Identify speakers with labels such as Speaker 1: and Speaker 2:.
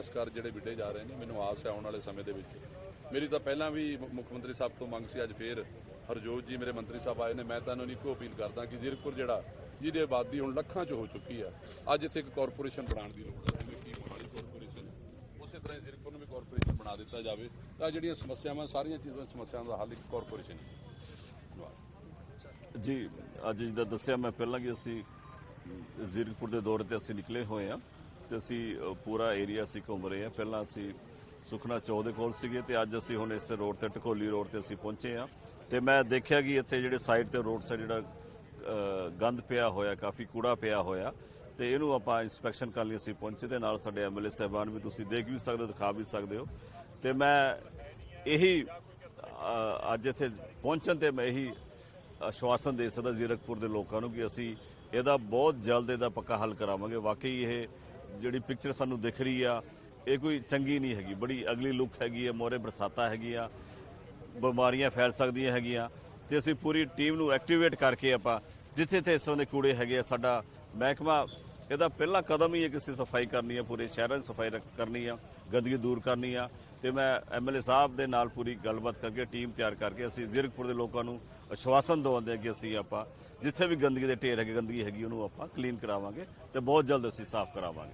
Speaker 1: ਵਿਕਾਸਕਾਰ ਜਿਹੜੇ ਵਿੱਢੇ ਜਾ ਰਹੇ ਨੇ, ਮੈਨੂੰ ਆਸ ਹੈ ਆਉਣ ਵਾਲੇ ਸਮੇਂ ਦੇ ਵਿੱਚ। ਮੇਰੀ ਤਾਂ ਪਹਿਲਾਂ ਵੀ ਮੁੱਖ ਮੰਤਰੀ ਸਾਹਿਬ ਤੋਂ ਮੰਗ ਸੀ, ਅੱਜ ਫੇਰ ਹਰਜੋਤ ਜੀ ਮੇਰੇ ਮੰਤਰੀ ਸਾਹਿਬ ਆਏ ਨੇ। ਮੈਂ ਤਾਂ ਇਹਨਾਂ ਨੂੰ ਇੱਕੋ ਅਪੀਲ ਕਰਦਾ ਕਿ ਜ਼ੀਰਕਪੁਰ ਜਿਹੜਾ, ਜਿਹਦੀ ਆਬਾਦੀ ਹੁਣ ਲੱਖਾਂ 'ਚ ਹੋ ਚੁੱਕੀ ਆ ਅੱਜ ਇੱਥੇ ਇੱਕ ਕਾਰਪੋਰੇਸ਼ਨ ਬਣਾਉਣ ਦੀ ਲੋੜ ਹੈ, ਜਿਵੇਂ ਕਿ ਮੋਹਾਲੀ ਕਾਰਪੋਰੇਸ਼ਨ। ਉਸੇ ਤਰ੍ਹਾਂ ਹੀ ਜ਼ੀਰਕਪੁਰ ਨੂੰ ਵੀ ਕਾਰਪੋਰੇਸ਼ਨ ਬਣਾ ਦਿੱਤਾ ਜਾਵੇ। ਤਾਂ ਜਿਹੜੀਆਂ ਸਮੱਸਿਆਵਾਂ, ਸਾਰੀਆਂ ਚੀਜ਼ਾਂ, ਸਮੱਸਿਆਵਾਂ ਦਾ ਹੱਲ ਇੱਕ ਕਾਰਪੋਰੇਸ਼ਨ
Speaker 2: ਜੀ, ਅੱਜ ਜਿੱਦਾਂ ਦੱਸਿਆ ਮੈਂ ਪਹਿਲਾਂ ਕਿ ਅਸੀਂ ਜ਼ੀਰਕਪੁਰ ਦੇ ਦੌਰੇ ਤੇ ਅਸੀਂ ਨਿਕਲੇ ਹੋਏ ਆ ਤੇ ਅਸੀਂ ਪੂਰਾ ਏਰੀਆ ਅਸੀਂ ਘੁੰਮ ਰਹੇ ਹਾਂ। ਪਹਿਲਾਂ ਅਸੀਂ ਸੁਖਨਾ ਚੌ ਦੇ ਕੋਲ ਸੀਗੇ ਤੇ ਅੱਜ ਅਸੀਂ ਹੁਣ ਇਸ ਰੋਡ ਤੇ ਟਕੋਲੀ ਰੋਡ ਤੇ ਅਸੀਂ ਪਹੁੰਚੇ ਹਾਂ। ਤੇ ਮੈਂ ਦੇਖਿਆ ਕਿ ਇੱਥੇ ਜਿਹੜੇ ਸਾਈਡ ਤੇ ਰੋਡ ਸਾਈਡ ਜਿਹੜਾ ਗੰਦ ਪਿਆ ਹੋਇਆ, ਕਾਫੀ ਕੂੜਾ ਪਿਆ ਹੋਇਆ, ਤੇ ਇਹਨੂੰ ਆਪਾਂ ਇਨਸਪੈਕਸ਼ਨ ਕਰਨ ਲਈ ਅਸੀਂ ਪਹੁੰਚੇ ਤੇ ਨਾਲ ਸਾਡੇ ਐਮਐਲਏ ਸਾਹਿਬਾਨ ਵੀ ਤੁਸੀਂ ਦੇਖ ਵੀ ਸਕਦੇ ਹੋ, ਦਿਖਾ ਵੀ ਸਕਦੇ ਹੋ। ਤੇ ਮੈਂ ਇਹੀ ਅੱਜ ਇੱਥੇ ਪਹੁੰਚਣ ਤੇ ਮੈਂ ਇਹੀ ਆਸ਼ਵਾਸਨ ਦੇ ਸਕਦਾ ਜ਼ੀਰਕਪੁਰ ਦੇ ਲੋਕਾਂ ਨੂੰ ਕਿ ਅਸੀਂ ਇਹਦਾ ਬਹੁਤ ਜਲਦ ਇਹਦਾ ਪੱਕਾ ਹੱਲ ਕਰਾਵਾਂਗੇ। ਵਾਕਈ ਇਹ ਜਿਹੜੀ ਪਿਕਚਰ ਸਾਨੂੰ ਦਿਖ ਰਹੀ ਆ, ਇਹ ਕੋਈ ਚੰਗੀ ਨਹੀਂ ਹੈਗੀ। ਬੜੀ ਅਗਲੀ ਲੁੱਕ ਹੈਗੀ ਆ ਮੋਰੇ ਬਰਸਾਤਾਂ ਹੈਗੀਆਂ, ਬਿਮਾਰੀਆਂ ਫੈਲ ਸਕਦੀਆਂ ਹੈਗੀਆਂ। ਤੇ ਅਸੀਂ ਪੂਰੀ ਟੀਮ ਨੂੰ ਐਕਟੀਵੇਟ ਕਰਕੇ ਆਪਾਂ, ਜਿੱਥੇ ਤੇ ਇਸ ਤਰ੍ਹਾਂ ਦੇ ਕੂੜੇ ਹੈਗੇ ਆ, ਸਾਡਾ ਮਹਿਕਮਾ ਇਹਦਾ ਪਹਿਲਾ ਕਦਮ ਹੀ ਹੈ ਕਿ ਅਸੀਂ ਸਫ਼ਾਈ ਕਰਨੀ ਆ, ਪੂਰੇ ਸ਼ਹਿਰਾਂ ਦੀ ਸਫ਼ਾਈ ਰੱਖ- ਕਰਨੀ ਆ, ਗੰਦਗੀ ਦੂਰ ਕਰਨੀ ਆ। ਤੇ ਮੈਂ ਐਮਐਲਏ ਸਾਹਿਬ ਦੇ ਨਾਲ ਪੂਰੀ ਗੱਲਬਾਤ ਕਰਕੇ ਟੀਮ ਤਿਆਰ ਕਰਕੇ ਅਸੀਂ ਜ਼ੀਰਕਪੁਰ ਦੇ ਲੋਕਾਂ ਨੂੰ ਅਸ਼ਵਾਸਨ ਦਵਾਉਂਦੇ ਹਾਂ ਕਿ ਅਸੀਂ ਆਪਾਂ, ਜਿੱਥੇ ਵੀ ਗੰਦਗੀ ਦੇ ਢੇਰ ਹੈਗੇ, ਗੰਦਗੀ ਹੈਗੀ, ਉਹਨੂੰ ਆਪਾਂ ਕਲੀਨ ਕਰਾਵਾਂਗੇ ਤੇ ਬਹੁਤ ਜਲਦ ਅਸੀਂ ਸਾਫ਼ ਕਰਾਵਾਂਗੇ।